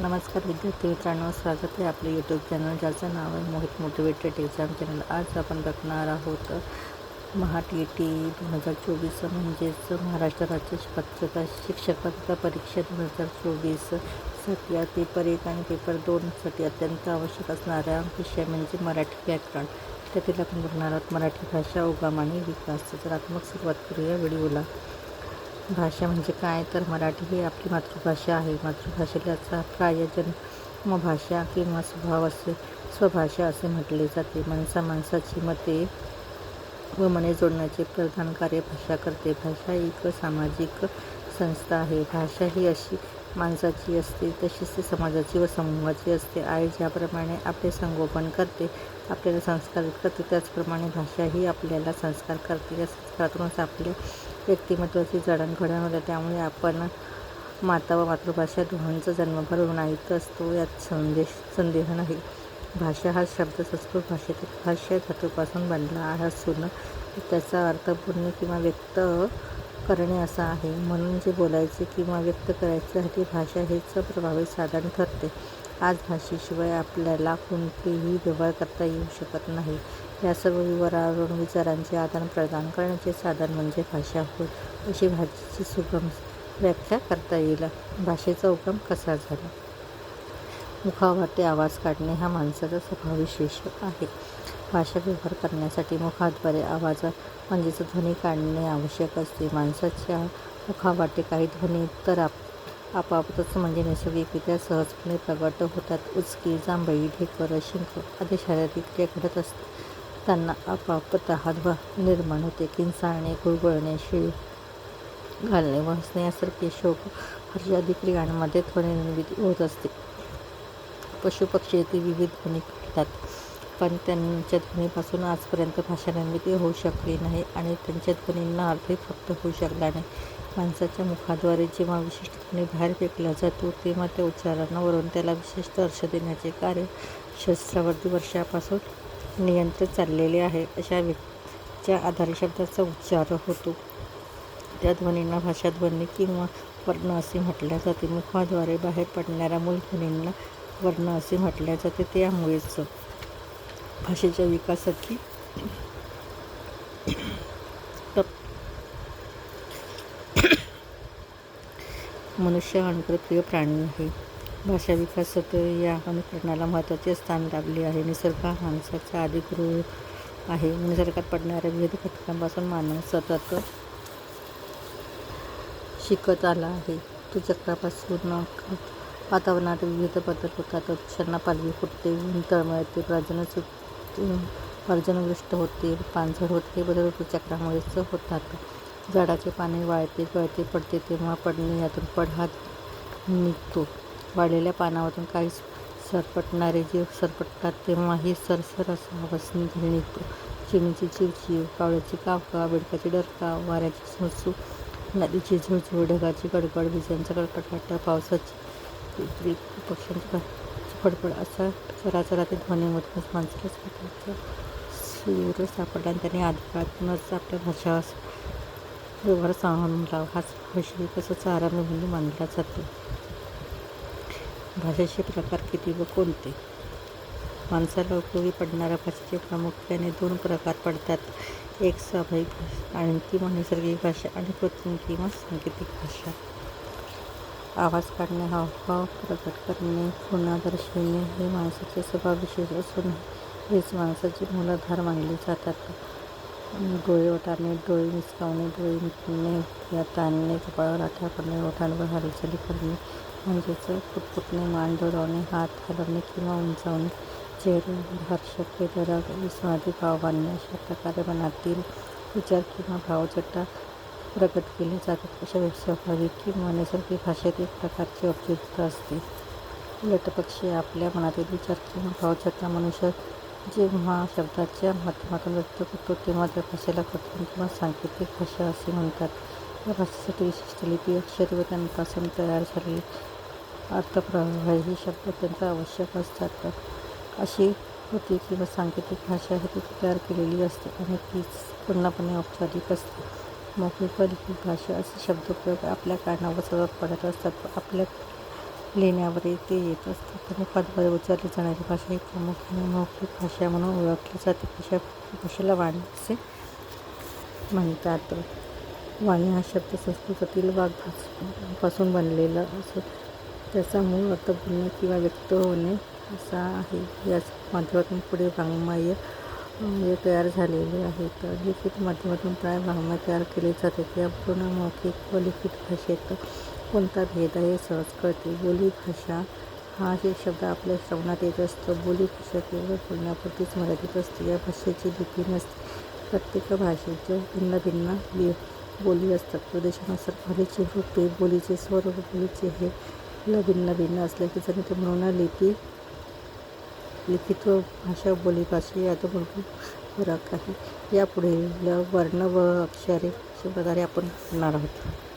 नमस्कार विद्यार्थी मित्रांनो स्वागत आहे आपलं यूट्यूब चॅनल ज्याचं नाव आहे मोहित मोटिवेटेड एक्झाम चॅनल आज आपण बघणार आहोत महा टी टी दोन हजार चोवीस म्हणजेच महाराष्ट्र राज्य पात्रता शिक्षक पात्रता परीक्षा दोन हजार चोवीससाठी या पेपर एक आणि पेपर दोनसाठी अत्यंत आवश्यक असणारा विषय म्हणजे मराठी व्याकरण. त्यातील आपण बघणार आहोत मराठी भाषा उगम आणि विकास. तर आता सुरुवात करूया व्हिडिओला. भाषा म्हणजे काय? तर मराठी ही आपली मातृभाषा आहे. मातृभाषेलाचा प्रायजन भाषा किंवा स्वभाव असे स्वभाषा असे म्हटले जाते. माणसा माणसाची मते व मने जोडण्याचे प्रधान कार्य भाषा करते. भाषा एक सामाजिक संस्था आहे. भाषा ही अशी माणसाची असते तशीच ती समाजाची व समूहाची असते. आई ज्याप्रमाणे आपले संगोपन करते आपल्याला संस्कार करते त्याचप्रमाणे भाषा ही आपल्याला संस्कार करते. या संस्कारातूनच आपल्या व्यक्तिमत्वाची जडणघडण होते. त्यामुळे आपण माता व मातृभाषा दोघांचा जन्मभर नाहीत असतो यात संदेश संदेह नाही. भाषा हा शब्द संस्कृत भाषेतील भाष्य धातूपासून बनला असून त्याचा अर्थ बोलणे किंवा व्यक्त करणे असा आहे. म्हणून जे बोलायचे किंवा व्यक्त करायच्यासाठी भाषा हेच प्रभावी साधन ठरते. आज भाषेशिवाय आपल्याला कोणतेही व्यवहार करता येऊ शकत नाही. या सर्व विवरावरून विचारांचे आदान प्रदान करण्याचे साधन म्हणजे भाषा होय अशी भाषेची सुगम व्याख्या करता येईल. भाषेचा उगम कसा झाला? मुखावाटे आवाज काढणे हा माणसाचा स्वभावविशेष आहे. भाषा व्यवहार करण्यासाठी मुखाद्वारे आवाज म्हणजेच ध्वनी काढणे आवश्यक असते. माणसाच्या मुखावाटे काही ध्वनी तर आप आपापतच म्हणजे नैसर्गिकरित्या सहजपणे प्रगट होतात. उचकी जांभई ढेकर शिंक आदी शारीरिक क्रिया घडत असते. त्यांना आपापत हातभा निर्माण होते. किंचाळणे गुळगुळणे शिळ घालणे व यासारखे शोक हर्षादी क्रियांमध्ये ध्वनी निर्मिती होत असते. पशुपक्षी ती विविध ध्वनी करतात पण त्यांच्या ध्वनीपासून आजपर्यंत भाषा निर्मिती होऊ शकली नाही आणि त्यांच्या ध्वनींना अर्थही प्राप्त होऊ शकला नाही. माणसाच्या मुखाद्वारे जेव्हा विशिष्ट ध्वनी बाहेर फेकला जातो तेव्हा त्या उच्चारणावरून त्याला विशिष्ट अर्थ देण्याचे कार्य शस्त्रावरती वर्षापासून नियंत्रित चाललेले आहे अशा व्यक्तीच्या आधारे शब्दाचा उच्चार होतो. त्या ध्वनींना भाषा ध्वनी किंवा वर्ण असे म्हटल्या जाते. मुखाद्वारे बाहेर पडणाऱ्या मूलध्वनींना वर्ण असे म्हटल्या जाते. त्यामुळेच भाषेच्या विकासाची मनुष्य अनुप्रिय प्राणी आहे. भाषा विकासात या अनुकरणाला महत्त्वाचे स्थान लाभले आहे. निसर्ग हा माणसाचा आदिगुरु आहे. निसर्गात पडणाऱ्या विविध घटकांपासून मानव सतत शिकत आला आहे. तो चक्रापासून वातावरणात विविध बदल होतात. अक्षरांना पालवी फुटते ऊन तळमळते प्रजन पर्जनवृष्ट होते पानझड होते हे बदल ऋतुचक्रामुळेच होतात. झाडाचे पाने वाळते गळते पडते तेव्हा पडणे यातून पडहात निघतो. वाळलेल्या पानावरून काही सरपटणारे जीव सरपटतात तेव्हाही सरसर असा आवाज निघतो. चिमणीची चिवचिव कावळ्याची कावका बिडकाची डरका वाऱ्याची सुसू नदीची झुळझुळ ढगाची कडकड विजांचा कडकडाट पावसाची पक्ष्यांची फडफड असा चराचरातील ध्वनीमधूनच माणसाला स्वतःचा सूर सापडला आणि त्याने आदिकाळातूनच आपल्या भाषा व्यवहार सांभाळून हाच भाषे कसं चारा आरंभ मानला जातो. भाषेचे प्रकार किती व कोणते? माणसाला उपयोगी पडणाऱ्या भाषेचे प्रामुख्याने दोन प्रकार पडतात. एक स्वाभाविक भाषा आणि किंवा नैसर्गिक भाषा आणि कृत्रिम किंवा सांकेतिक भाषा. आवाज काढणे हावभाव प्रकट करणे खुणा दर्शविणे हे माणसाचे स्वभाव विशेष असून हेच माणसाची मूलाधार मानले जातात. डोळे ओटारणे डोळे मिसकावणे डोळे मिटणे या ताणणे कपाळावर आठा करणे ओठांवर हालचाली करणे म्हणजेच फुटफुटणे मान डोलावणे हात हलवणे किंवा उंचावणे चेहऱ्यावर हर्ष केदरा विस्मादी भाव बांधणे अशा प्रकारे मनातील विचार किंवा भावचट्टा प्रकट केले जातात. अशा स्वाभाविक किंवा नैसर्गिक भाषेत एक प्रकारची औपचारिकता असते. उलटपक्षी आपल्या मनातील विचार किंवा भावचट्टा मनुष्य जेव्हा शब्दाच्या माध्यमातून व्यक्त करतो तेव्हा त्या भाषेला कृत्रिम किंवा सांकेतिक भाषा असे म्हणतात. या भाषेसाठी विशिष्ट लिपी अक्षर व त्यांपासून तयार झालेले अर्थप्रवाह शब्द अत्यंत आवश्यक असतात. अशी होती किंवा सांकेतिक भाषा ही तिथे तयार केलेली असते आणि तीच पूर्णपणे औपचारिक असते. मौखिक व भाषा असे शब्दप्रयोग आपल्या कानावर सतत पडत असतात आपल्या लिहिण्यावर ते येत असतात आणि पदवर उचलली जाणारी भाषा ही प्रामुख्याने मौखिक भाषा म्हणून ओळखली जाते भाषा भाषेला वाणी असे म्हणतात. वाणी हा शब्द संस्कृतातील वाघपासून बनलेला असून त्याचा मूळ अर्थ बोलणे किंवा व्यक्त होणे असा आहे. याच माध्यमातून पुढे वाङ्मय तयार झालेले आहे तर लिखित माध्यमातून प्राय वाङ्मय तयार केले जाते. यावरून मौखिक व लिखित भाषेत कोणता भेद आहे सहज कळते. बोलीभाषा हा एक शब्द आपल्या श्रवणात येत असतो. बोलीभाषा केवळ बोलण्यापुरतीच मर्यादित असते. या भाषेची लिपी नसते. प्रत्येक भाषेचं भिन्न भिन्न लि बोली असतात. प्रदेशानुसार बोलीचे रूपे बोलीचे स्वर बोलीचे हे भिन्न भिन्न असल्याचे जणते म्हणून लिपी लिखित व भाषा बोलीभाषा यात भरपूर फरक आहे. यापुढे वर्ण व अक्षरे अशा प्रकारे आपण बोलणार आहोत.